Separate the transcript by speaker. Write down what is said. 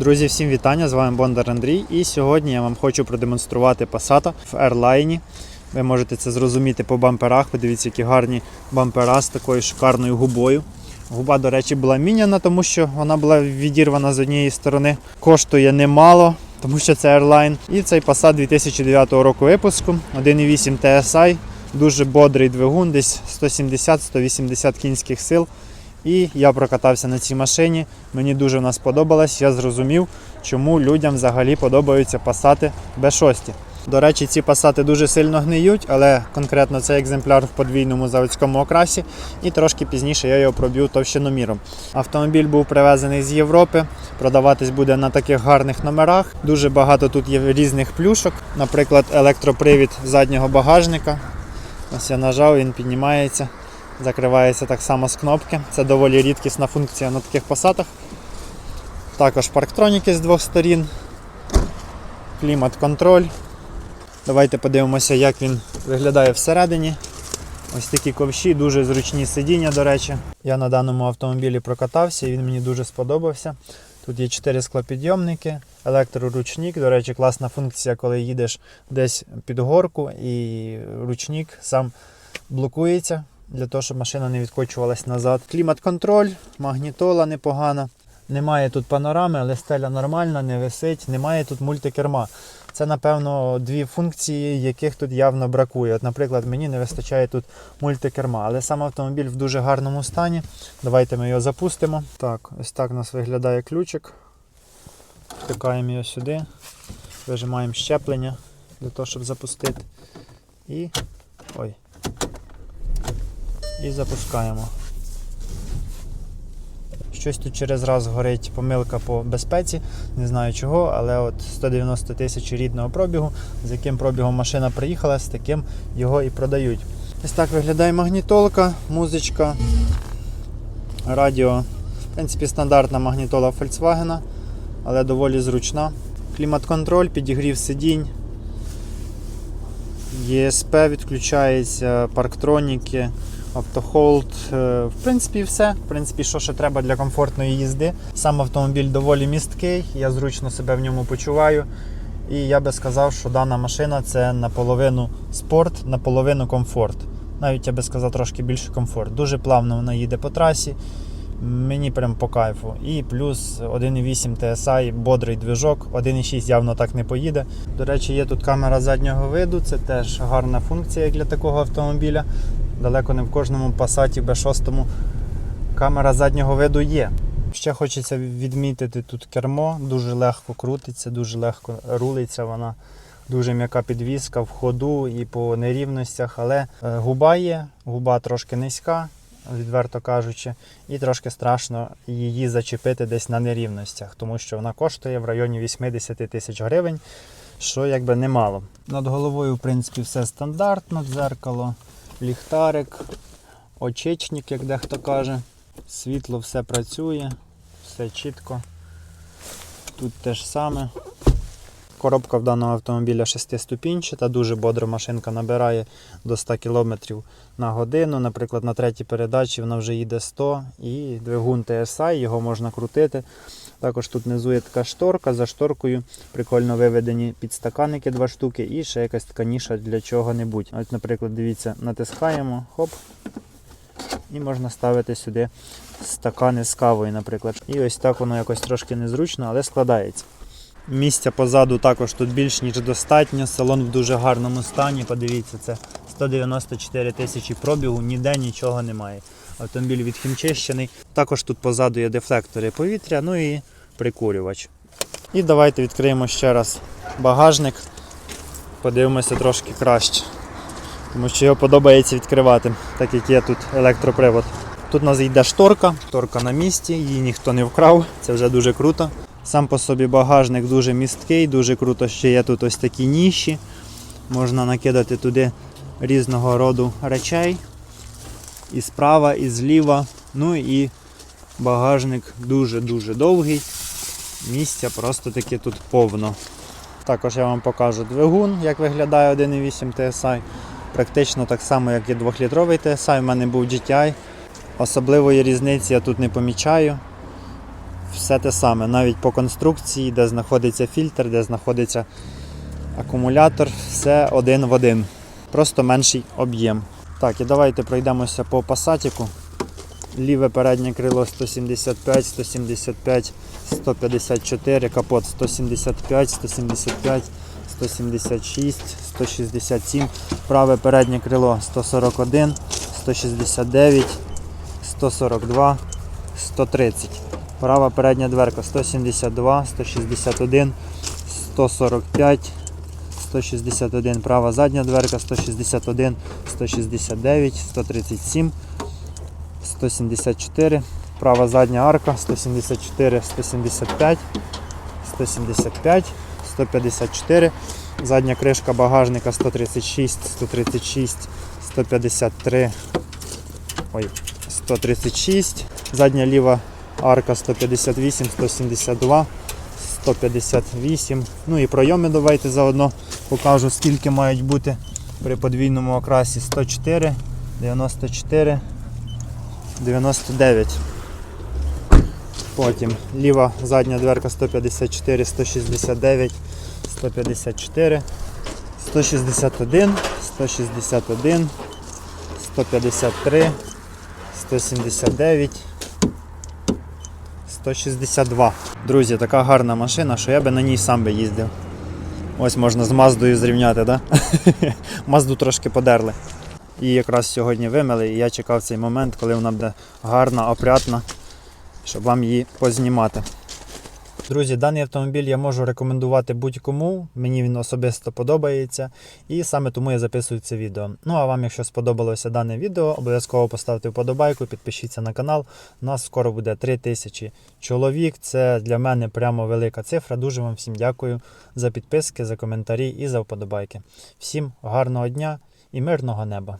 Speaker 1: Друзі, всім вітання! З вами Бондар Андрій. І сьогодні я вам хочу продемонструвати Passat в Airline. Ви можете це зрозуміти по бамперах. Подивіться, які гарні бампера з такою шикарною губою. Губа, до речі, була міняна, тому що вона була відірвана з однієї сторони. Коштує немало, тому що це Airline. І цей Passat 2009 року випуску 1.8 TSI. Дуже бодрий двигун, десь 170-180 кінських сил. І я прокатався на цій машині. Мені дуже вона сподобалась. Я зрозумів, чому людям взагалі подобаються пасати B6. До речі, ці пасати дуже сильно гниють, але конкретно цей екземпляр в подвійному заводському окрасі. І трошки пізніше я його проб'ю товщиноміром. Автомобіль був привезений з Європи, продаватись буде на таких гарних номерах. Дуже багато тут є різних плюшок, наприклад, електропривід заднього багажника. Ось я нажав, він піднімається. Закривається так само з кнопки. Це доволі рідкісна функція на таких посадах. Також парктроніки з двох сторін, клімат-контроль. Давайте подивимося, як він виглядає всередині. Ось такі ковші, дуже зручні сидіння, до речі. Я на даному автомобілі прокатався і він мені дуже сподобався. Тут є 4 склопідйомники, електроручник. До речі, класна функція, коли їдеш десь під горку і ручник сам блокується для того, щоб машина не відкочувалась назад. Клімат-контроль, магнітола непогана. Немає тут панорами, але стеля нормальна, не висить. Немає тут мультикерма. Це, напевно, дві функції, яких тут явно бракує. От, наприклад, мені не вистачає тут мультикерма, але сам автомобіль в дуже гарному стані. Давайте ми його запустимо. Так, ось так у нас виглядає ключик. Втикаємо його сюди, вижимаємо щеплення для того, щоб запустити. І. І запускаємо. Щось тут через раз горить помилка по безпеці, не знаю чого, але от 190 тисяч рідного пробігу, з яким пробігом машина приїхала, з таким його і продають. Ось так виглядає магнітолка, музичка, радіо. В принципі, стандартна магнітола Volkswagen, але доволі зручна. Клімат-контроль, підігрів сидінь. ЄСП відключається, парктроніки, автохолд. Е, В принципі, все. В принципі, що ще треба для комфортної їзди. Сам автомобіль доволі місткий, я зручно себе в ньому почуваю. І я би сказав, що дана машина це наполовину спорт, наполовину комфорт. Навіть я би сказав трошки більше комфорт. Дуже плавно вона їде по трасі. Мені прям по кайфу. І плюс 1.8 TSI, бодрий движок, 1.6 явно так не поїде. До речі, є тут камера заднього виду, це теж гарна функція для такого автомобіля. Далеко не в кожному Passat B6 камера заднього виду є. Ще хочеться відмітити тут кермо, дуже легко крутиться, дуже легко рулиться вона. Дуже м'яка підвіска в ходу і по нерівностях, але е, губа є, губа трошки низька, відверто кажучи, і трошки страшно її зачепити десь на нерівностях, тому що вона коштує в районі 80 тисяч гривень, що якби немало. Над головою, в принципі, все стандартно, дзеркало, ліхтарик, очечник, як дехто каже. Світло все працює, все чітко. Тут те ж саме. Коробка в даного автомобіля шестиступінчата, дуже бодро машинка набирає до 100 км на годину. Наприклад, на третій передачі вона вже їде 100 і двигун TSI, його можна крутити. Також тут внизу є така шторка, за шторкою прикольно виведені підстаканники два штуки і ще якась така ніша для чого-небудь. От, наприклад, дивіться, натискаємо, хоп, і можна ставити сюди стакани з кавою, наприклад. І ось так воно якось трошки незручно, але складається. Місця позаду також тут більш ніж достатньо. Салон в дуже гарному стані. Подивіться, це 194 тисячі пробігу, ніде нічого немає. Автомобіль відхімчищений. Також тут позаду є дефлектори повітря, ну і прикурювач. І давайте відкриємо ще раз багажник. Подивимося трошки краще. Тому що його подобається відкривати, так як є тут електропривод. Тут у нас йде шторка, шторка на місці, її ніхто не вкрав, це вже дуже круто. Сам по собі багажник дуже місткий, дуже круто, що є тут ось такі ніші. Можна накидати туди різного роду речей. І справа, і зліва. Ну і багажник дуже-дуже довгий. Місця просто таки тут повно. Також я вам покажу двигун, як виглядає 1.8 TSI. Практично так само, як і 2-літровий TSI. У мене був GTI. Особливої різниці я тут не помічаю. все те саме, навіть по конструкції, де знаходиться фільтр, де знаходиться акумулятор, все один в один. Просто менший об'єм. Так, і давайте пройдемося по пасатіку. Ліве переднє крило 175, 175, 154, капот 175, 175, 176, 167, праве переднє крило 141, 169, 142, 130. Права передня дверка 172, 161, 145, 161. Права задня дверка 161, 169, 137, 174. Права задня арка 174, 175, 175, 154. Задня кришка багажника 136, 136, 153. Ой, 136. Задня ліва арка 158, 172, 158. Ну і пройоми давайте заодно покажу, скільки мають бути при подвійному окрасі 104, 94, 99. Потім ліва задня дверка 154, 169, 154, 161, 161, 153, 179, 162. Друзі, така гарна машина, що я би на ній сам би їздив. Ось можна з Маздою зрівняти, так? Да? Мазду трошки подерли. І якраз сьогодні вимили, і я чекав цей момент, коли вона буде гарна, опрятна, щоб вам її познімати. Друзі, даний автомобіль я можу рекомендувати будь-кому. Мені він особисто подобається, і саме тому я записую це відео. Ну а вам, якщо сподобалося дане відео, обов'язково поставте вподобайку, підпишіться на канал. У нас скоро буде 3000 чоловік. Це для мене прямо велика цифра. Дуже вам всім дякую за підписки, за коментарі і за вподобайки. Всім гарного дня і мирного неба!